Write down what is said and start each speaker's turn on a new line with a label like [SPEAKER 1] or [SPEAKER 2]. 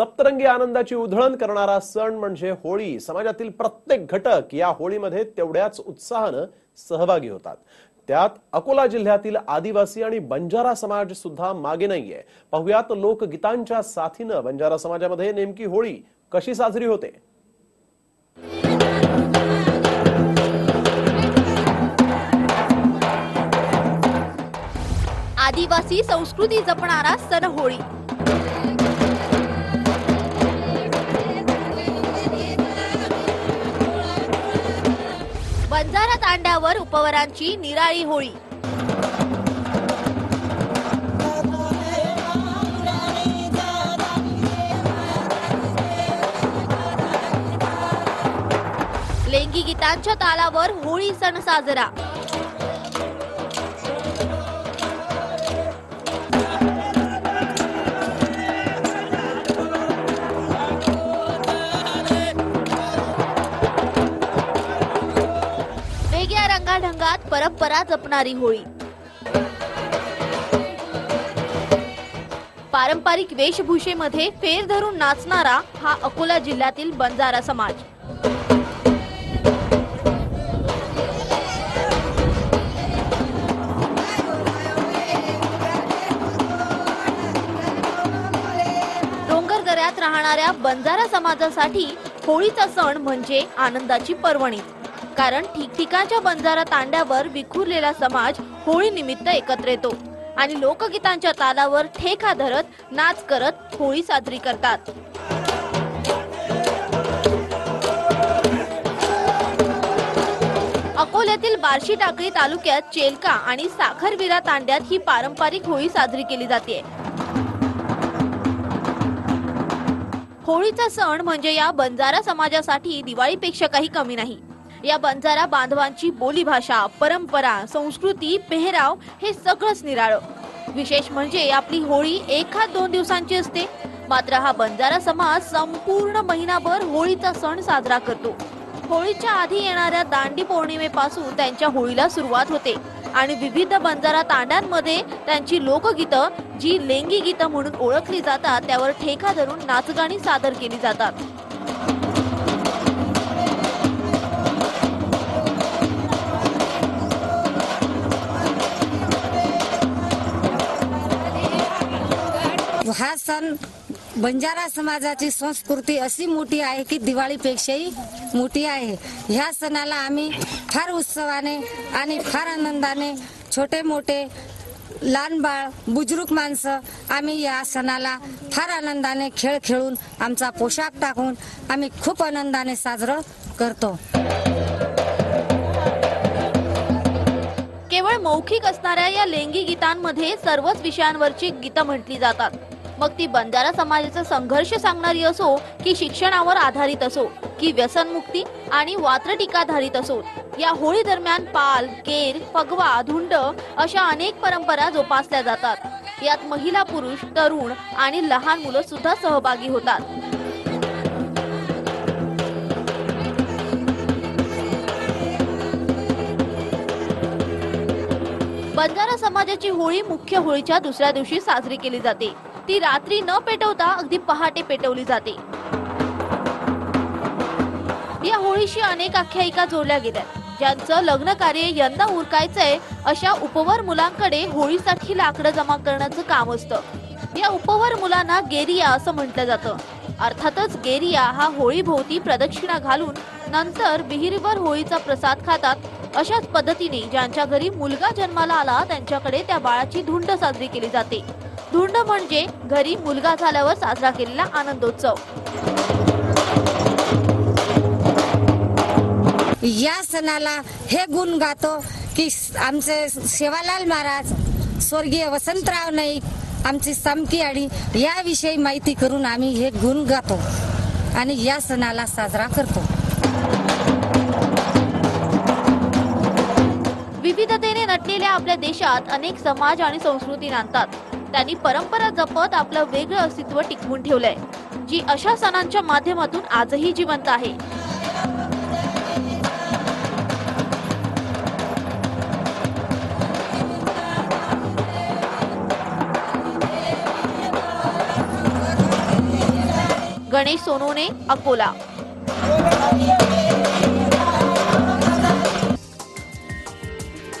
[SPEAKER 1] सप्तरंगी आनंदाची उधळण करणारा सण म्हणजे होळी. समाजातील प्रत्येक घटक या होळीमध्ये तेवढ्याच उत्साहानं सहभागी होतात. त्यात अकोला जिल्ह्यातील आदिवासी आणि बंजारा समाज सुद्धा मागे नाहीये. पाहुयात लोकगीतांच्या साथीनं. बंजारा समाजामध्ये नेमकी होळी कशी साजरी होते?
[SPEAKER 2] आदिवासी संस्कृती जपणारा सण होळी. बंजारा तांड्यावर उपवरांची निराळी होळी. लेंगी गीतांच्या तालावर होळी सण साजरा. परंपरा जपणारी होळी. पारंपरिक वेशभूषेमध्ये फेर धरून नाचणारा हा अकोला जिल्ह्यातील बंजारा समाज. राहणाऱ्या बंजारा समाजासाठी होळीचा सण म्हणजे आनंदाची पर्वणी. कारण ठिकठिकाणच्या बंजारा तांड्यावर विखुरलेला समाज होळी निमित्त एकत्र येतो. आणि लोकगीतांच्या तालावर ठेका धरत नाच करत होळी साजरी करतात. अकोल्यातील बार्शी टाकळी तालुक्यात चेलका आणि साखरविरा तांड्यात ही पारंपरिक होळी साजरी केली जाते. होळीचा सण म्हणजे या बंजारा समाजासाठी दिवाळीपेक्षा काही कमी नाही. या बंजारा बांधवांची बोलीभाषा परंपरा संस्कृती पेहराव हे सगळंच निराळं. विशेष म्हणजे आपली होळी एखाद दोन दिवसांची असते. मात्र हा बंजारा समाज संपूर्ण महिनाभर होळीचा सण साजरा करतो. होळीच्या आधी येणाऱ्या दांडी पौर्णिमेपासून त्यांच्या होळीला सुरुवात होते आणि विविध बंजारा तांड्यांमध्ये त्यांची लोकगीतं जी लेंगी गीतं म्हणून ओळखली जातात त्यावर ठेका धरून नाचगाणी सादर केली जातात.
[SPEAKER 3] हा सण बंजारा समाजाची संस्कृती अशी मोठी आहे की दिवाळीपेक्षाही मोठी आहे. ह्या सणाला आम्ही फार उत्सवाने आणि फार आनंदाने छोटे मोठे लहान बाळ बुजुर्ग माणसं आम्ही या सणाला फार आनंदाने खेळ खेळून आमचा पोशाख टाकून आम्ही खूप आनंदाने साजरं करतो.
[SPEAKER 2] केवळ मौखिक असणाऱ्या या लेंगी गीतांमध्ये सर्वच विषयांवरची गीतं म्हटली जातात. मग ती बंजारा समाजाचा संघर्ष सांगणारी असो की शिक्षणावर आधारित असो की व्यसनमुक्ती आणि वात्रटिकाधारित असो या होळी दरम्यान पाल केर फगवा धुंड अशा अनेक परंपरा जोपासल्या जातात. यात महिला पुरुष तरुण आणि लहान मुलं सुद्धा सहभागी होतात. बंजारा समाजाची होळी मुख्य होळीच्या दुसऱ्या दिवशी साजरी केली जाते. ती रात्री न पेटवता अगदी पहाटे पेटवली जाते. या होळीशी अनेक आख्यायिका जोडल्या गेल्या ज्यांचं लग्न कार्य यंदा उरकायचंय अशा उपवर मुलांकडे होळीसाठी लाकडं जमा करण्याचं काम असतं. या उपवर मुलांना गेरिया असं म्हटलं जातं. अर्थातच गेरिया हा होळीभोवती प्रदक्षिणा घालून नंतर विहिरीवर होळीचा प्रसाद खातात अशाच पद्धतीने ज्यांच्या घरी मुलगा जन्माला आला त्यांच्याकडे त्या बाळाची धुंड साजरी केली जाते. धुंड म्हणजे घरी मुलगा झाल्यावर साजरा केलेला आनंदोत्सव.
[SPEAKER 3] या सणाला हे गुण गातो की आमचे सेवालाल महाराज स्वर्गीय वसंतराव नाईक आमची समकी आडी याविषयी माहिती करून आम्ही हे गुण गातो आणि या सणाला साजरा करतो.
[SPEAKER 2] विविधतेने नटलेल्या आपल्या देशात अनेक समाज आणि संस्कृती नांदतात. त्यांनी परंपरा जपत आपलं वेगळं अस्तित्व टिकवून ठेवलंय जी अशा सणांच्या माध्यमातून आजही जिवंत आहे. गणेश सोनूने अकोला.